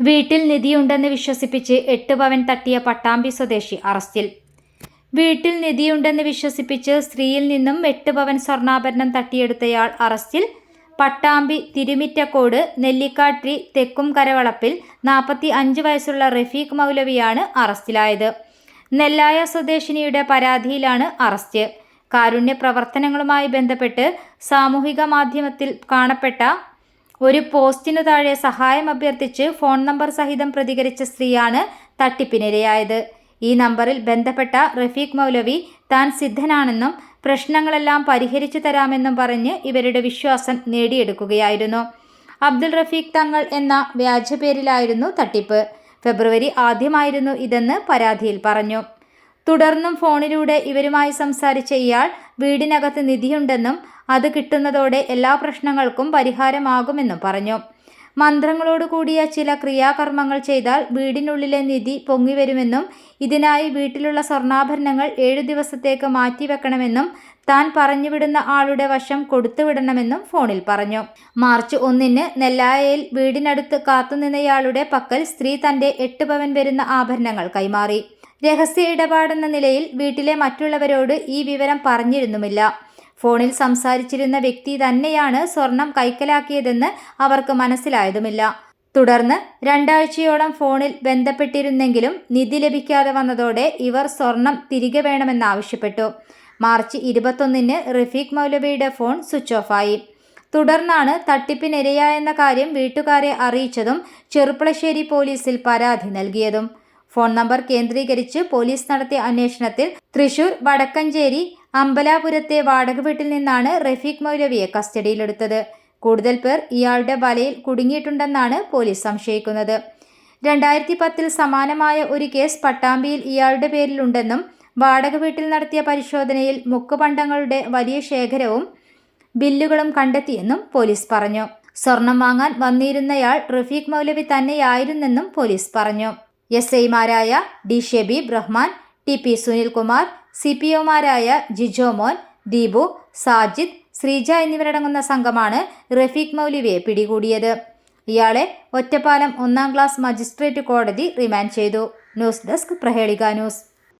വീട്ടിൽ നിധിയുണ്ടെന്ന് വിശ്വസിപ്പിച്ച് എട്ട് പവൻ തട്ടിയ പട്ടാമ്പി സ്വദേശി അറസ്റ്റിൽ. വീട്ടിൽ നിധിയുണ്ടെന്ന് വിശ്വസിപ്പിച്ച് സ്ത്രീയിൽ നിന്നും എട്ട് പവൻ സ്വർണാഭരണം തട്ടിയെടുത്തയാൾ അറസ്റ്റിൽ. പട്ടാമ്പി തിരുമിറ്റക്കോട് നെല്ലിക്കാട്രി തെക്കും കരവളപ്പിൽ നാൽപ്പത്തി അഞ്ച് വയസ്സുള്ള റഫീഖ് മൗലവിയാണ് അറസ്റ്റിലായത്. നെല്ലായ സ്വദേശിനിയുടെ പരാതിയിലാണ് അറസ്റ്റ്. കാരുണ്യ പ്രവർത്തനങ്ങളുമായി ബന്ധപ്പെട്ട് സാമൂഹിക മാധ്യമത്തിൽ കാണപ്പെട്ട ഒരു പോസ്റ്റിനു താഴെ സഹായം അഭ്യർത്ഥിച്ച് ഫോൺ നമ്പർ സഹിതം പ്രതികരിച്ച സ്ത്രീയാണ് തട്ടിപ്പിനിരയായത്. ഈ നമ്പറിൽ ബന്ധപ്പെട്ട റഫീഖ് മൗലവി താൻ സിദ്ധനാണെന്നും പ്രശ്നങ്ങളെല്ലാം പരിഹരിച്ചു തരാമെന്നും പറഞ്ഞ് ഇവരുടെ വിശ്വാസം നേടിയെടുക്കുകയായിരുന്നു. അബ്ദുൾ റഫീഖ് തങ്ങൾ എന്ന വ്യാജപേരിലായിരുന്നു തട്ടിപ്പ്. ഫെബ്രുവരി ആദ്യമായിരുന്നു ഇതെന്ന് പരാതിയിൽ പറഞ്ഞു. തുടർന്നും ഫോണിലൂടെ ഇവരുമായി സംസാരിച്ച ഇയാൾ വീടിനകത്ത് നിധിയുണ്ടെന്നും അത് കിട്ടുന്നതോടെ എല്ലാ പ്രശ്നങ്ങൾക്കും പരിഹാരമാകുമെന്നും പറഞ്ഞു. മന്ത്രങ്ങളോട് കൂടിയ ചില ക്രിയാകർമ്മങ്ങൾ ചെയ്താൽ വീടിനുള്ളിലെ നിധി പൊങ്ങിവരുമെന്നും ഇതിനായി വീട്ടിലുള്ള സ്വർണാഭരണങ്ങൾ ഏഴു ദിവസത്തേക്ക് മാറ്റിവെക്കണമെന്നും താൻ പറഞ്ഞുവിടുന്ന ആളുടെ വശം കൊടുത്തുവിടണമെന്നും ഫോണിൽ പറഞ്ഞു. മാർച്ച് ഒന്നിന് നെല്ലായയിൽ വീടിനടുത്ത് കാത്തുനിന്നയാളുടെ പക്കൽ സ്ത്രീ തന്റെ എട്ട് പവൻ വരുന്ന ആഭരണങ്ങൾ കൈമാറി. രഹസ്യ ഇടപാടെന്ന നിലയിൽ വീട്ടിലെ മറ്റുള്ളവരോട് ഈ വിവരം പറഞ്ഞിരുന്നുമില്ല. ഫോണിൽ സംസാരിച്ചിരുന്ന വ്യക്തി തന്നെയാണ് സ്വർണം കൈക്കലാക്കിയതെന്ന് അവർക്ക് മനസ്സിലായതുമില്ല. തുടർന്ന് രണ്ടാഴ്ചയോളം ഫോണിൽ ബന്ധപ്പെട്ടിരുന്നെങ്കിലും നിധി ലഭിക്കാതെ വന്നതോടെ ഇവർ സ്വർണം തിരികെ വേണമെന്നാവശ്യപ്പെട്ടു. മാർച്ച് ഇരുപത്തൊന്നിന് റഫീഖ് മൗലവിയുടെ ഫോൺ സ്വിച്ച് ഓഫായി. തുടർന്നാണ് തട്ടിപ്പിനിരയായെന്ന കാര്യം വീട്ടുകാരെ അറിയിച്ചതും ചെറുപ്പളശ്ശേരി പോലീസിൽ പരാതി നൽകിയതും. ഫോൺ നമ്പർ കേന്ദ്രീകരിച്ച് പോലീസ് നടത്തിയ അന്വേഷണത്തിൽ തൃശൂർ വടക്കഞ്ചേരി അമ്പലാപുരത്തെ വാടക വീട്ടിൽ നിന്നാണ് റഫീഖ് മൗലവിയെ കസ്റ്റഡിയിലെടുത്തത്. കൂടുതൽ പേർ ഇയാളുടെ വലയിൽ കുടുങ്ങിയിട്ടുണ്ടെന്നാണ് പോലീസ് സംശയിക്കുന്നത്. രണ്ടായിരത്തി പത്തിൽ സമാനമായ ഒരു കേസ് പട്ടാമ്പിയിൽ ഇയാളുടെ പേരിലുണ്ടെന്നും വാടക വീട്ടിൽ നടത്തിയ പരിശോധനയിൽ മുക്കുപണ്ടങ്ങളുടെ വലിയ ശേഖരവും ബില്ലുകളും കണ്ടെത്തിയെന്നും പോലീസ് പറഞ്ഞു. സ്വർണം വാങ്ങാൻ വന്നിരുന്നയാൾ റഫീഖ് മൗലവി തന്നെയായിരുന്നെന്നും പോലീസ് പറഞ്ഞു. എസ് ഐമാരായ D Shebeeb Rahman T P Sunilkumar C P ഒമാരായ Jijomon Deepu Sajid Sreeja എന്നിവരടങ്ങുന്ന സംഘമാണ് റഫീഖ് മൗലവിയെ പിടികൂടിയത്. ഇയാളെ ഒറ്റപ്പാലം ഒന്നാം ക്ലാസ് മജിസ്ട്രേറ്റ് കോടതി റിമാൻഡ് ചെയ്തു. News desk Prahelika news.